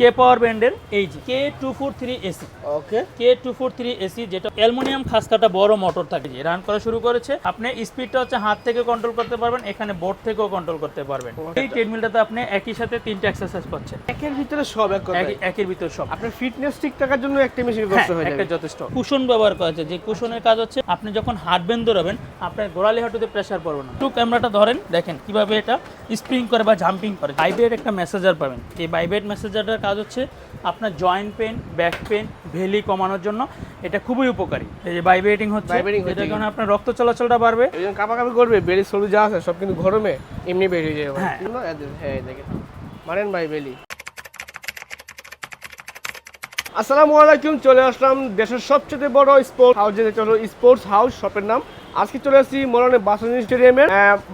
কে পাওয়ার ব্র্যান্ডের এই যে K two four three AC okay K two four three AC যেটা অ্যালুমিনিয়াম খাসকাটা বড় মোটর থাকে যে রান করা শুরু করেছে। আপনি স্পিডটা হচ্ছে হাত থেকে কন্ট্রোল করতে পারবেন এখানে বোর্ড থেকেও কন্ট্রোল করতে পারবেন। এই ট্রেডমিলটাতে আপনি একই সাথে তিনটা এক্সারসাইজ পাচ্ছেন একের ভিতরে সব এক একের ভিতরে সব। আপনার ফিটনেস ঠিক থাকার জন্য একটা মেশিন হ্যাঁ, কষ্ট হয়ে একটা যাবে। যথেষ্ট। কুশন ব্যবহার করা হচ্ছে। যে কুশনের কাজ হচ্ছে আপনি যখন হাঁটবেন দৌড়াবেন আপনার গোড়ালি হাঁটুতে প্রেসার পড়বে না। একটু ক্যামেরাটা ধরেন দেখেন কীভাবে এটা স্প্রিং করে বা জাম্পিং করে। ভাইব্রেট একটা মেসেজার পাবেন। এই ভাইব্রেট মেসেজারটার কাজ হচ্ছে আপনার জয়েন্ট পেন ব্যাক পেন ভেলি কমানোর জন্য। এটা খুবই উপকারী। এই যে ভাইব্রেটিং হচ্ছে। এটার কারণে আপনার রক্ত চলাচলটা বাড়বে। এই জন্য কাপাকাপি করবে বেলি সরু যা আছে সব কিন্তু গরমে এমনি বের হয়ে যাবে। হ্যাঁ। হ্যাঁ দেখেন মারেন ভাই বেলি আসসালামু আলাইকুম চলে আসলাম দেশের সবচেয়ে বড় স্পোর্টস হাউস যেটা হলো স্পোর্টস হাউস শপের নাম। আজকে চলে আসছি মরনে বাসন স্টেডিয়ামে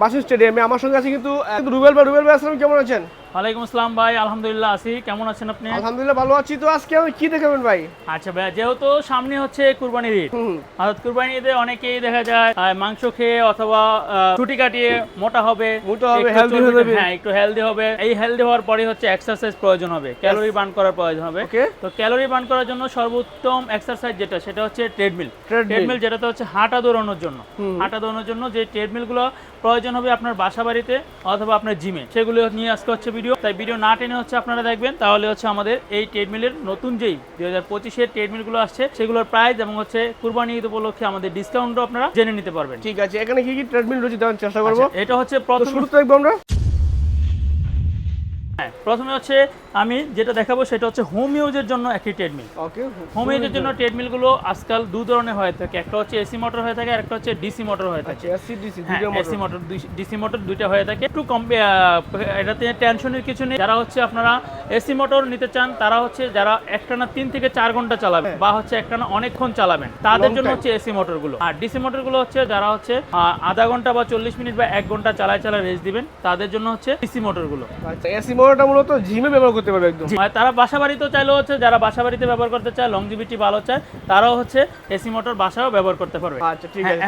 বাসন স্টেডিয়ামে আমার সঙ্গে আছে কিন্তু রুবেল ভাই। রুবেল ভাই আসসালাম কেমন আছেন? ওয়ালাইকুম আসসালাম ভাই আলহামদুলিল্লাহ আছি। কেমন আছেন আপনি? আলহামদুলিল্লাহ ভালো আছি তো। আজকে আমি কি দেখাবেন ভাই? আচ্ছা ভাই যেহেতু সামনে হচ্ছে কুরবানির ঈদ হুম অর্থাৎ কুরবানি ঈদে অনেকেই দেখা যায় মাংস খেয়ে অথবা ছুটি কাটিয়ে মোটা হবে মোটা হবে, healthy চর্বি- হয়ে। হ্যাঁ একটু হেলদি হবে। এই হেলদি হওয়ার পরে হচ্ছে এক্সারসাইজ প্রয়োজন হবে ক্যালোরি বার্ন করার প্রয়োজন হবে। তো ক্যালোরি বার্ন করার জন্য সর্বোত্তম এক্সারসাইজ যেটা সেটা হচ্ছে ট্রেডমিল ট্রেডমিল যেটাতে হচ্ছে হাঁটা দৌড়ানোর জন্য। হাঁটা দৌড়ানোর জন্য যে ট্রেডমিলগুলো প্রয়োজন হবে আপনার বাসা বাড়িতে অথবা আপনার জিমে সেগুলো নিয়ে আজকে হচ্ছে ভিডিও। তাই ভিডিও না টেনে হচ্ছে আপনারা দেখবেন। তাহলে হচ্ছে আমাদের এই ট্রেডমিলের নতুন যেই দুই হাজার পঁচিশের ট্রেডমিলগুলো আসছে সেগুলোর প্রাইস এবং হচ্ছে কুরবানি ঈদ উপলক্ষে আমাদের ডিসকাউন্টও আপনারা জেনে নিতে পারবেন। ঠিক আছে এখানে কি কি ট্রেডমিল রয়েছে দেওয়ার চেষ্টা করব? আচ্ছা, এটা হচ্ছে প্রথম শুরুতে দেখব আমরা। হ্যাঁ, প্রথমে হচ্ছে আমি যেটা দেখাবো সেটা হচ্ছে হোম ইউজের জন্য একটি ট্রেডমিল ওকে হোম ইউজের জন্য ট্রেডমিলগুলো আজকাল দু ধরনের হয়ে থাকে। একটা হচ্ছে এসি মোটর হয়ে থাকে আর একটা হচ্ছে ডিসি মোটর হয়ে থাকে। এসসিডিসি হ্যাঁ দুটো AC motor motor DC motor দুইটা হয়ে থাকে। একটু কম এটাতে টেনশনের কিছু নেই। যারা হচ্ছে আপনারা এসি মোটর নিতে চান তারা হচ্ছে যারা একটানা তিন থেকে চার ঘণ্টা চালাবেন বা হচ্ছে একটানা অনেকক্ষণ চালাবেন তাদের হ্যাঁ। জন্য হচ্ছে এসি মোটরগুলো আর ডিসি মোটরগুলো হচ্ছে যারা হচ্ছে আধা ঘণ্টা বা চল্লিশ মিনিট বা এক ঘণ্টা চালায় চালায় রেস্ট দিবেন তাদের জন্য হচ্ছে ডিসি মোটরগুলো আচ্ছা এসি মোটরটা মূলত জিমে ব্যবহার করতে পারবে একদম। আর তারা বাসা বাড়িতেও চাইলেও হচ্ছে যারা বাসা বাড়িতে ব্যবহার করতে চায় লংজিভিটি ভালো চায় তারাও হচ্ছে এসি মোটর বাসাও ব্যবহার করতে পারবে। আচ্ছা ঠিক আছে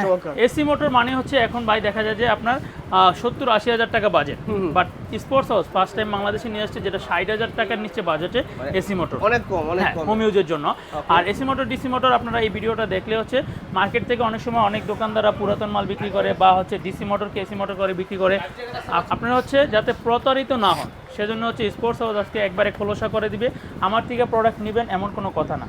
এসি মোটর মানে হচ্ছে এখন ভাই দেখা যায় যে আপনার সত্তর আশি হাজার টাকা budget. But sports house first time বাংলাদেশে নিয়ে আসছে যেটা ষাট হাজার টাকার নিচে বাজেটে এসি মোটর অনেক কম অনেক হ্যাঁ কম। হোম ইউজের জন্য। আর এসি মোটর ডিসি মোটর আপনারা এই ভিডিওটা দেখলে হচ্ছে মার্কেট থেকে অনেক সময় অনেক দোকানদাররা পুরাতন মাল বিক্রি করে বা হচ্ছে ডিসি মোটরকে এসি মোটর করে বিক্রি করে। আপ- আপনারা হচ্ছে যাতে প্রতারিত না হন। সেজন্য হচ্ছে স্পোর্টস হাউস আজকে একবারে খোলসা করে দিবে। আমার থেকে প্রোডাক্ট নেবেন এমন কোনো কথা না।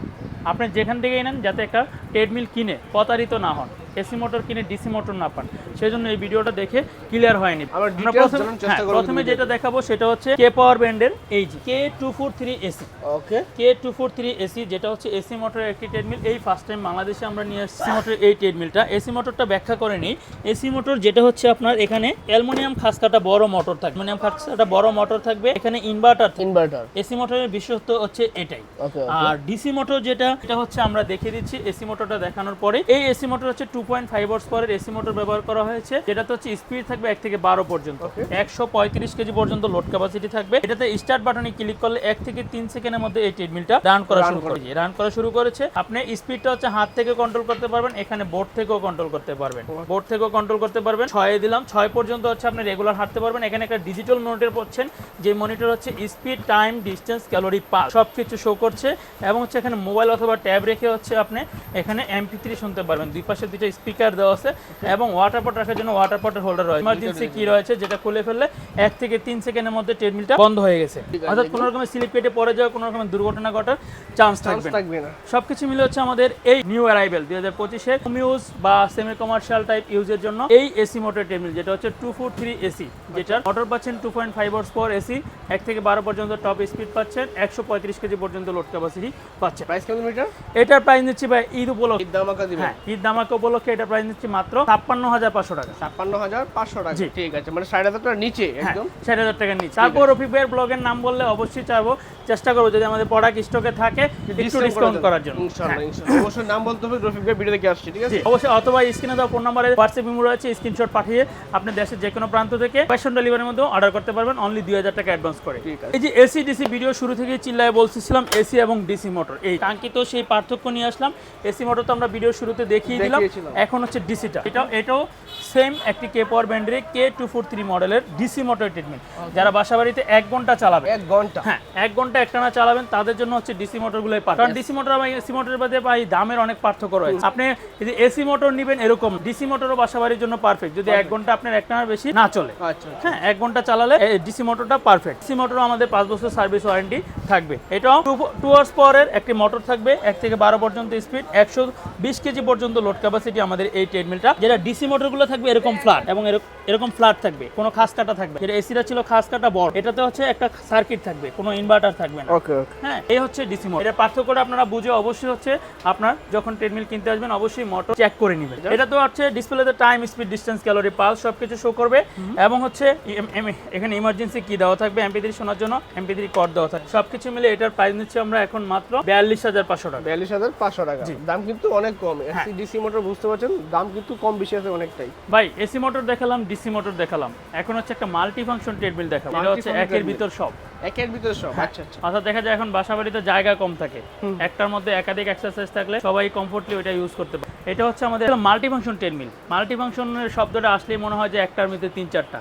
আপনি যেখান থেকেই নেন, যাতে একটা ট্রেডমিল কিনে, প্রতারিত না হন। এসি মোটর কিনে ডিসি মোটর না পান। সেই জন্য এই ভিডিওটা দেখে ক্লিয়ার হয়নি। প্রথমে- হ্যাঁ, প্রথমে। যেটা দেখাবো সেটা হচ্ছে কে পাওয়ার ব্র্যান্ডের এই যে K two four three AC okay K two four three AC যেটা হচ্ছে এসি মোটরের একটি ট্রেডমিল এই ফার্স্ট টাইম বাংলাদেশে আমরা নিয়ে এসেছি মোটরের এই ট্রেডমিলটা এসি মোটরটা ব্যাখ্যা করে নিই। এসি মোটর যেটা হচ্ছে আপনার এখানে অ্যালুমিনিয়াম খাসকাটা বড় মোটর থাকবে। অ্যালুমিনিয়াম খাসকাটা বড় মোটর থাকবে। এখানে ইনভার্টার ইনভার্টার এসি মোটরের বিশেষত্ব হচ্ছে এটাই। আর ডিসি মোটর যেটা এটা হচ্ছে আমরা দেখিয়ে দিচ্ছি এসি মোটরটা দেখানোর পরে। এই এসি মোটর হচ্ছে টু পয়েন্ট ফাইভ পরের এসি মোটর ব্যবহার করা হয়েছে। যেটাতে হচ্ছে স্পিড থাকবে এক থেকে বারো পর্যন্ত। একশো পঁয়ত্রিশ কেজি পর্যন্ত লোড ক্যাপাসিটি থাকবে। এটাতে স্টার্ট বাটনে ক্লিক করলে এক থেকে তিন সেকেন্ডের মধ্যে এই ট্রেডমিলটা রান করা শুরু করেছে। রান করা শুরু করেছে। আপনি স্পিডটা হচ্ছে হাত থেকে কন্ট্রোল করতে পারবেন এখানে বোর্ড থেকেও কন্ট্রোল করতে পারবেন। বোর্ড থেকেও কন্ট্রোল করতে পারবেন। ছয়ে দিলাম ছয় পর্যন্ত হচ্ছে আপনি রেগুলার হাঁটতে পারবেন। এখানে একটা ডিজিটাল মনিটর পাচ্ছেন যে মনিটর হচ্ছে speed time distance calorie pulse সব কিছু শো করছে। এবং হচ্ছে এখানে মোবাইল অথবা ট্যাব রেখে হচ্ছে আপনি এখানে এমপি থ্রি শুনতে পারবেন। দুই পাশে দুইটা স্পিকার দেওয়া আছে এবং ওয়াটার পট রাখার জন্য ওয়াটার পটের হোল্ডার রয়েছে। ইমার্জেন্সি কি রয়েছে যেটা খুলে ফেললে এক থেকে তিন সেকেন্ডের মধ্যে ট্রেডমিলটা বন্ধ হয়ে গেছে। অর্থাৎ কোনো রকমের স্লিপ কেটে পড়ে যাওয়া কোনো রকমের দুর্ঘটনা ঘটার চান্স থাকবে না। না। সবকিছু মিলে হচ্ছে আমাদের এই নিউ অ্যারাইভেল দুই হাজার পঁচিশে ইউজ বা সেমি কমার্শিয়াল টাইপ ইউজের জন্য এই এসি মোটর ট্রেডমিল যেটা হচ্ছে টু ফোর থ্রি এসি যেটার মোটর পাচ্ছেন টু পয়েন্ট ফাইভ আওয়ার্স পর এসি এক থেকে বারো পর্যন্ত টপ স্পিড পাচ্ছেন একশো পঁয়ত্রিশ কেজি পর্যন্ত লোড ক্যাপাসিটি পাচ্ছেন। প্রাইস কেমন মিটার এটার প্রাইস নিচ্ছি ভাই ঈদ উপলক্ষে। ঈদ দামাকা দিবেন। উপলক্ষে এটা প্রাইস নিচ্ছি মাত্র ছাপ্পান্ন হাজার পাঁচশো টাকা। ছাপ্পান্ন হাজার পাঁচশো টাকা। ঠিক আছে মানে ষাট হাজার টাকার নিচে হ্যাঁ একদম। ষাট হাজার টাকার নিচে। তারপর রফিক ভাইয়ের ব্লগের নাম বললে অবশ্যই চাইব চেষ্টা করব যদি আমাদের প্রোডাক্ট স্টকে থাকে একটু ডিসকাউন্ট করার জন্য। হ্যাঁ। অবশ্যই নাম বলতে হবে রফিক ভাই ভিডিও দেখে আসছি ঠিক আছে? অবশ্যই। অথবা স্ক্রিনে দেওয়া ফোন নাম্বারে হোয়াটসঅ্যাপ ইমো রয়েছে স্ক্রিনশট পাঠিয়ে আপনি দেশের যে কোনো প্রান্ত থেকে ক্যাশ অন ডেলিভারির মধ্যে অর্ডার করতে পারবেন অনলি দুই হাজার টাকা অ্যাডভান্স করে। ঠিক এই যে এসি ডিসি ভিডিও শুরু থেকেই চিল্লায় বলতেছিলাম এসি এবং ডিসি মোটর এই কাঙ্ক্ষিত সেই পার্থক্য নিয়ে আসলাম। এসি মোটর তো আমরা ভিডিও শুরুতে দেখিয়ে দিলাম। এখন হচ্ছে ডিসিটা এটা এটাও সেম একটি কে পাওয়ার ব্যান্ডের কে টু ফোর থ্রি মডেলের ডিসি মোটর ট্রিটমেন্ট যারা বাসা বাড়িতে এক ঘণ্টা চালাবে। এক ঘণ্টা। হ্যাঁ এক ঘণ্টা একটানা চালাবেন তাদের জন্য হচ্ছে ডিসি মোটরগুলোই পার কারণ ডিসি মোটর বা এসি মোটরের মধ্যে ভাই দামের অনেক পার্থক্য রয়েছে। আপনি যদি এসি মোটর নেবেন এরকম ডিসি মোটরও বাসা বাড়ির জন্য পারফেক্ট যদি এক ঘণ্টা আপনার একটানার বেশি না চলে। আচ্ছা হ্যাঁ এক ঘণ্টা চালালে ডিসি মোটরটা পারফেক্ট ডিসি মোটরও আমাদের পাঁচ বছর সার্ভিস ওয়ারেন্টি থাকবে। এটাও টু আওয়ার্স পাওয়ারের একটি মোটর থাকবে এক থেকে বারো পর্যন্ত স্পিড একশো বিশ কেজি পর্যন্ত লোড ক্যাপাসিটি আমাদের এই ট্রেডমিলটা যেটা ডিসি মোটরগুলো থাকবে এরকম ফ্ল্যাট এবং এরকম ফ্ল্যাট থাকবে। কোনো খাস কাটা থাকবে যেটা এসিটা ছিল খাস কাটা বড়। এটাতে হচ্ছে একটা সার্কিট থাকবে। কোনো ইনভার্টার থাকবে না। ওকে হ্যাঁ এই হচ্ছে ডিসি মোটর এটা পার্থক্যটা আপনারা বুঝে অবশ্যই হচ্ছে আপনার যখন ট্রেডমিল কিনতে আসবেন অবশ্যই মোটর চেক করে নেবেন। এটা তো হচ্ছে ডিসপ্লেতে time speed distance calorie pulse সবকিছু শো করবে। এবং হচ্ছে এখানে ইমার্জেন্সি কি দেওয়া থাকবে। এমপি থ্রি শোনার জন্য এমপি থ্রি কর দেওয়া থাকবে। সবকিছু মিলে এটার প্রাইস নিচ্ছি আমরা এখন মাত্র বিয়াল্লিশ হাজার পাঁচশো টাকা। বিয়াল্লিশ হাজার পাঁচশো টাকা। দাম কিন্তু অনেক কম। হ্যাঁ। ডিসি মোটর বুঝতে পারছেন? দাম কিন্তু কম বেশি আছে অনেকটাই। ভাই এসি মোটর দেখালাম ডিসি মোটর দেখালাম। এখন হচ্ছে একটা মাল্টি ফাংশন ট্রেডমিল দেখালাম এটা হচ্ছে একের ভিতর সব। একের ভিতরে সব হ্যাঁ। আচ্ছা আচ্ছা। অর্থাৎ দেখা যায় এখন বাসা বাড়িতে জায়গা কম থাকে। একটার মধ্যে একাধিক এক্সারসাইজ থাকলে সবাই কমফোর্টলি ওইটা ইউজ করতে পারে। এটা হচ্ছে আমাদের মাল্টি ফাংশন ট্রেডমিল মাল্টি ফাংশনের শব্দটা আসলেই মনে হয় যে একটার মধ্যে তিন চারটা।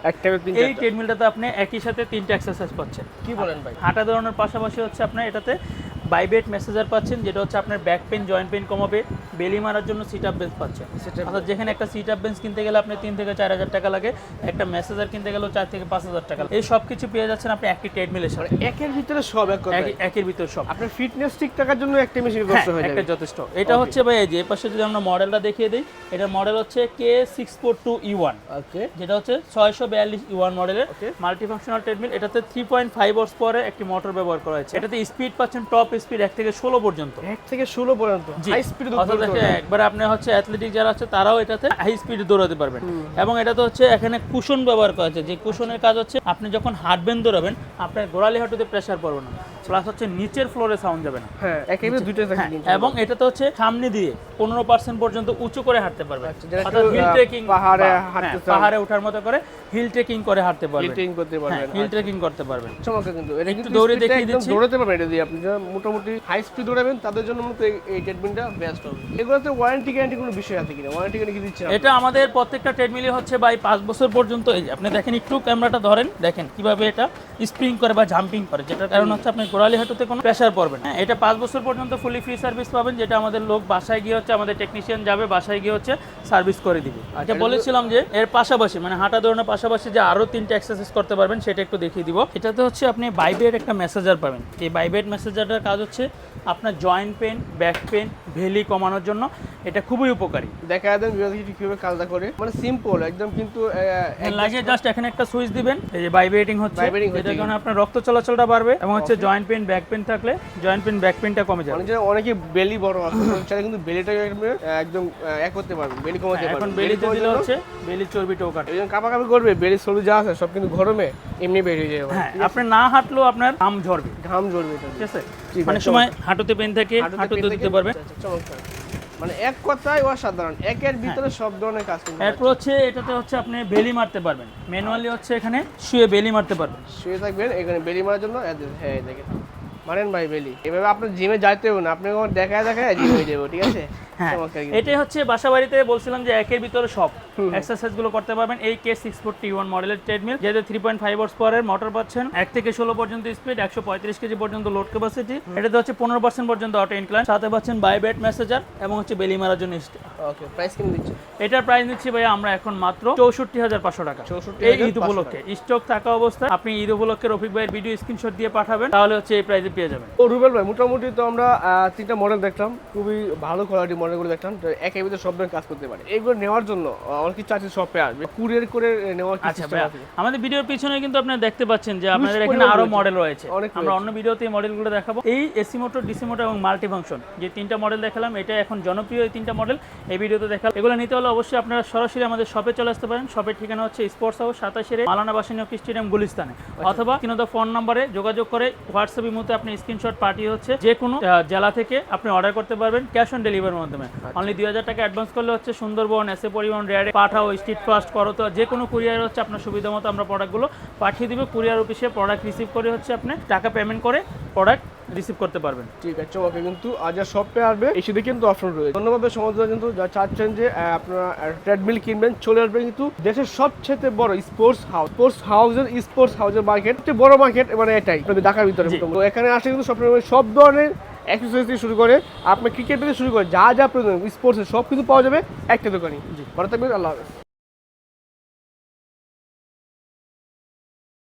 এই ট্রেডমিলটাতে আপনি একই সাথে তিনটা এক্সারসাইজ পাচ্ছেন কি বলেন ভাই? হাঁটা দৌড়ানোর পাশাপাশি হচ্ছে আপনার এটাতে বাইবেট মেসেজার পাচ্ছেন যেটা হচ্ছে আপনার ব্যাক পেন জয়েন্ট পেন কমাবে বেলি মারার জন্য সিট আপ বেঞ্চ পাচ্ছেন। অর্থাৎ যেখানে একটা সিট আপ বেঞ্চ কিনতে গেলে আপনি তিন থেকে চার হাজার টাকা লাগে একটা মেসেজার কিনতে গেলেও চার থেকে পাঁচ হাজার টাকা। এই সব কিছু পেয়ে যাচ্ছেন আপনি একটি ট্রেডমিলের সাথে মানে একের ভিতরে সব একের ভিতরে সব। আপনার ফিটনেস ঠিক থাকার জন্য একটা মেশিন কষ্ট হয়ে যাবে। যথেষ্ট। এটা হচ্ছে ভাই এই যে পাশে যদি আমরা মডেলটা দেখিয়ে দিই এটা মডেল হচ্ছে K six four two E one যেটা হচ্ছে ছয়শো বিয়াল্লিশ ইউয়ান মডেলের Okay. মাল্টি ফাংশনাল ট্রেডমিল এটাতে থ্রি পয়েন্ট ফাইভ ওয়ার্স পরে একটি মোটর ব্যবহার করা হয়েছে। এটাতে স্পিড পাচ্ছেন টপ স্পিড এক থেকে ষোলো পর্যন্ত। এক থেকে ষোলো পর্যন্ত। হাই স্পিড একবার আপনি হচ্ছে অ্যাথলেটিক যারা আছে তারাও এটাতে হাই স্পিডে দৌড়াতে পারবেন। এবং এটাতে হচ্ছে এখানে কুশন ব্যবহার করা হয়েছে যে কুশনের কাজ হচ্ছে আপনি যখন হাঁটবেন দৌড়াবেন আপনার গোড়ালি হাঁটুতে প্রেসার পড়বে না। প্লাস হচ্ছে নিচের ফ্লোরে সাউন্ড যাবে না। হ্যাঁ একের ভিতরে দুইটা থাকে হ্যাঁ, কিন্তু। হচ্ছে সামনে দিয়ে পনেরো পার্সেন্ট পর্যন্ত উঁচু করে হাঁটতে পারবে আচ্ছা, অর্থাৎ হিল ট্রেকিং পাহাড়ে পাহাড়ে ওঠার মতো করে হিল ট্রেকিং করে হাঁটতে করতে পারবেন হিল ট্রেকিং করতে পারবেন। চমৎকার কিন্তু। এটা কিন্তু দৌড়ে দেখিয়ে দিচ্ছি। দৌড়াতে পারবেন এটা দিয়ে। আপনি যারা মোটামুটি হাই স্পিড দৌড়াবেন তাদের জন্য মতো এই- ট্রেডমিলটা বেস্ট হবে। এগুলোতে ওয়ারেন্টি গ্যারান্টি কোনো বিষয় আছে কিনা? ওয়ারেন্টি গ্যারান্টি কি দিচ্ছে এটা আমাদের প্রত্যেকটা ট্রেডমিলে হচ্ছে ভাই পাঁচ বছর পর্যন্ত এই আপনি দেখেন একটু ক্যামেরাটা ধরেন দেখেন কীভাবে এটা স্প্রিং করে বা জাম্পিং করে যেটার কারণ হচ্ছে আপনি গোড়ালি হাঁটুতে কোনো প্রেশার পড়বে না। হ্যাঁ, এটা পাঁচ বছর পর্যন্ত ফুলি ফ্রি সার্ভিস পাবেন যেটা আমাদের লোক বাসায় গিয়ে হচ্ছে আমাদের টেকনিশিয়ান যাবে বাসায় গিয়ে হচ্ছে সার্ভিস করে দিবে। এটা বলেছিলাম যে এর পাশাপাশি মানে হাঁটা দৌড়ানোর পাশাপাশি যে আরও তিনটা এক্সারসাইজ করতে পারবেন সেটা একটু দেখিয়ে দিব। এটাতে হচ্ছে আপনি বাইবের একটা মেসেজার পাবেন। এই বাইবেট মেসেজারটার কাজ হচ্ছে আপনার জয়েন্ট পেন ব্যাক পেন ভেলি কমানোর জন্য এটা খুবই উপকারী। দেখা দেন কীভাবে কাজটা করে। মানে সিম্পল একদম কিন্তু এক- লাগিয়ে জাস্ট এখানে একটা সুইচ দিবেন এই যে ভাইব্রেটিং হচ্ছে এটার কারণে আপনার রক্ত চলাচলটা বাড়বে এবং হচ্ছে জয়েন্ট পেন ব্যাক পেন থাকলে জয়েন্ট পেন ব্যাক পেনটা কমে যাবে। অনেক জায়গায় অনেকে বেলি বড় আছে সেটা কিন্তু বেলিটা একদম, এক করতে পারবে বেলি কমাতে হ্যাঁ, এখন পারবেন বেলিতে দিলে হচ্ছে বেলির চর্বিটাও কাটে। এই জন্য কাপাকাপি করবে বেলি সবজি যা আছে সব কিন্তু গরমে এমনি বেরিয়ে যাবে। হ্যাঁ আপনি না হাঁটলেও আপনার ঘাম ঝরবে। ঘাম ঝরবে এটা ঠিক আছে? মানে সময় হাঁটুতে পেন থাকে হাঁটুতে দিতে পারবেন আচ্ছা, আচ্ছা, চমৎকার। মানে এক কথায় অসাধারণ একের ভিতরে সব ধরনের কাজ কিন্তু এরপর হচ্ছে। এটাতে হচ্ছে আপনি বেলি মারতে পারবেন। ম্যানুয়ালি হচ্ছে এখানে শুয়ে বেলি মারতে পারবেন। শুয়ে থাকবেন এখানে বেলি মারার জন্য হ্যাঁ দেখেন। মারেন ভাই বেলি। এভাবে আপনার জিমে যাইতে হবে না আপনি দেখায় দেখায় জিম হয়ে যাব ঠিক আছে? হ্যাঁ। এটাই হচ্ছে বাসা বাড়িতে বলছিলাম যে একের ভিতরে সব এক্সারসাইজগুলো করতে পারবেন। এই কে সিক্স ফোরটি ওয়ান মডেলের ট্রেডমিল যেটা থ্রি পয়েন্ট ফাইভ ওয়ার্স পরের মোটর পাচ্ছেন এক থেকে ষোলো পর্যন্ত স্পিড একশো পঁয়ত্রিশ কেজি পর্যন্ত লোড ক্যাপাসিটি এটাতে হচ্ছে পনেরো পার্সেন্ট পর্যন্ত অটো ইনক্লাইন সাথে পাচ্ছেন বাইবেট মেসেজার এবং হচ্ছে বেলি মারার জন্য। ওকে প্রাইস দিচ্ছে। এটার প্রাইস নিচ্ছি ভাইয়া আমরা এখন মাত্র চৌষট্টি হাজার পাঁচশো টাকা। 64,500 এই ঈদ উপলক্ষে স্টক থাকা অবস্থায় আপনি ঈদ উপলক্ষে রফিক ভাইয়ের ভিডিও স্ক্রিনশট দিয়ে পাঠাবেন তাহলে হচ্ছে এই প্রাইসে পেয়ে যাবেন। ও রুবেল ভাই মোটামুটি তো আমরা তিনটা মডেল দেখলাম খুবই ভালো কোয়ালিটি মডেলগুলো দেখলাম একের ভিতরে সব ধরনের কাজ করতে পারে। এগুলো নেওয়ার জন্য অনেক কিছু চাচ্ছি শপে আসবে। কুরিয়ার করে নেওয়ার আচ্ছা আছে? আমাদের ভিডিওর পিছনে কিন্তু আপনারা দেখতে পাচ্ছেন যে আপনাদের এখানে আরও মডেল রয়েছে। আমরা অন্য ভিডিওতে এই মডেলগুলো দেখাবো। এই এসি মোটর ডিসি মোটর এবং মাল্টি ফাংশন যে তিনটা মডেল দেখালাম এটা এখন জনপ্রিয় এই তিনটা মডেল এই ভিডিওতে দেখালাম। এগুলো নিতে হলে অবশ্যই আপনারা সরাসরি আমাদের শপে চলে আসতে পারেন। শপের ঠিকানা হচ্ছে স্পোর্টস হাউস সাতাশের মালানা বাসিনী স্টেডিয়াম গুলিস্তানে। আচ্ছা। অথবা কিনতো ফোন নাম্বারে যোগাযোগ করে হোয়াটসঅ্যাপ মধ্যে আপনি স্ক্রিনশট পাঠিয়ে হচ্ছে যে কোনো জেলা থেকে আপনি অর্ডার করতে পারবেন ক্যাশ অন ডেলিভারির মাধ্যমে। পারবেন অনলি দুই হাজার টাকা অ্যাডভান্স করলে হচ্ছে সুন্দরবন এসে পরিবহন রেয়ারে পাঠাও স্ট্রিট ফাস্ট করতো যে কোনো কুরিয়ার হচ্ছে আপনার সুবিধা মতো আমরা প্রোডাক্টগুলো পাঠিয়ে দিবে কুরিয়ার অফিসে প্রোডাক্ট রিসিভ করে হচ্ছে আপনি টাকা পেমেন্ট করে প্রোডাক্ট রিসিভ করতে পারবেন। ঠিক আছে ওকে কিন্তু আজ আর শপে আসবে এসে সেদিকে কিন্তু অপশন রয়েছে। ধন্যবাদ সমাজ কিন্তু যা চাচ্ছেন যে আপনারা ট্রেডমিল কিনবেন চলে আসবেন কিন্তু দেশের সবচেয়ে বড় স্পোর্টস হাউস স্পোর্টস হাউসের স্পোর্টস হাউসের মার্কেট বড় মার্কেট মানে এটাই ঢাকার ভিতরে তো এখানে আসলে কিন্তু সব সব ধরনের এক্সারসাইজ থেকে শুরু করে আপনার ক্রিকেট থেকে শুরু করে যা যা প্রয়োজন স্পোর্টসের সব কিছু পাওয়া যাবে একটা দোকানে জি। ভালো থাকবেন আল্লাহ হাফেজ।